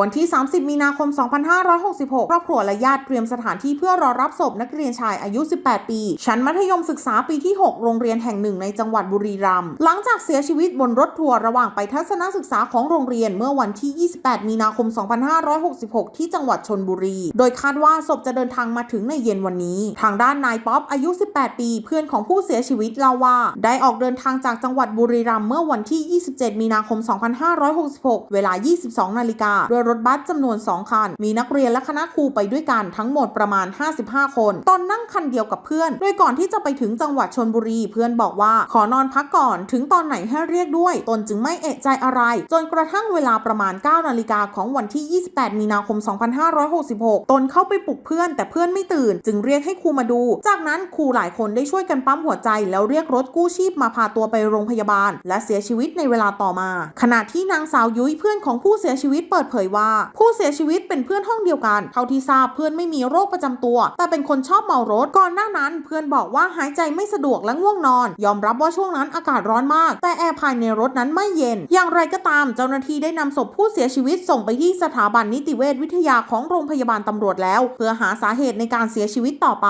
วันที่ 30 มีนาคม 2566 ครอบครัวและญาติเตรียมสถานที่เพื่อรอรับศพนักเรียนชายอายุ 18 ปี ชั้นมัธยมศึกษาปีที่ 6 โรงเรียนแห่งหนึ่งในจังหวัดบุรีรัมย์ หลังจากเสียชีวิตบนรถทัวร์ระหว่างไปทัศนศึกษาของโรงเรียนเมื่อวันที่ 28 มีนาคม 2566 ที่จังหวัดชนบุรี โดยคาดว่าศพจะเดินทางมาถึงในเย็นวันนี้ ทางด้านนายป๊อปอายุ 18 ปี เพื่อนของผู้เสียชีวิตเล่าว่า ได้ออกเดินทางจากจังหวัดบุรีรัมย์เมื่อวันที่ 27 มีนาคม 2566 เวลา 22 นาฬิกาด้วยรถบัสจำนวน 2 คัน มีนักเรียนและคณะครูไปด้วยกันทั้งหมดประมาณ 55 คนตนนั่งคันเดียวกับเพื่อน โดยก่อนที่จะไปถึงจังหวัดชนบุรี เพื่อนบอกว่าขอนอนพักก่อน ถึงตอนไหนให้เรียกด้วย ตนจึงไม่เอะใจอะไร จนกระทั่งเวลาประมาณ 9 นาฬิกาของวันที่ 28 มีนาคม 2566 ตนเข้าไปปลุกเพื่อน แต่เพื่อนไม่ตื่น จึงเรียกให้ครูมาดู จากนั้นครูหลายคนได้ช่วยกันปั๊มหัวใจแล้วเรียกรถกู้ชีพมาพาตัวไปโรงพยาบาล และเสียชีวิตในเวลาต่อมา ขณะที่นางสาวยุ้ยเพื่อนของผู้เสียชีวิตเปิดเผยว่าผู้เสียชีวิตเป็นเพื่อนห้องเดียวกัน เท่าที่ทราบเพื่อนไม่มีโรคประจำตัว แต่เป็นคนชอบเมารถ ก่อนหน้านั้น เพื่อนบอกว่าหายใจไม่สะดวกและง่วงนอน ยอมรับว่าช่วงนั้นอากาศร้อนมาก แต่แอร์ภายในรถนั้นไม่เย็น อย่างไรก็ตามเจ้าหน้าที่ได้นำศพผู้เสียชีวิตส่งไปที่สถาบันนิติเวชวิทยาของโรงพยาบาลตำรวจแล้ว เพื่อหาสาเหตุในการเสียชีวิตต่อไป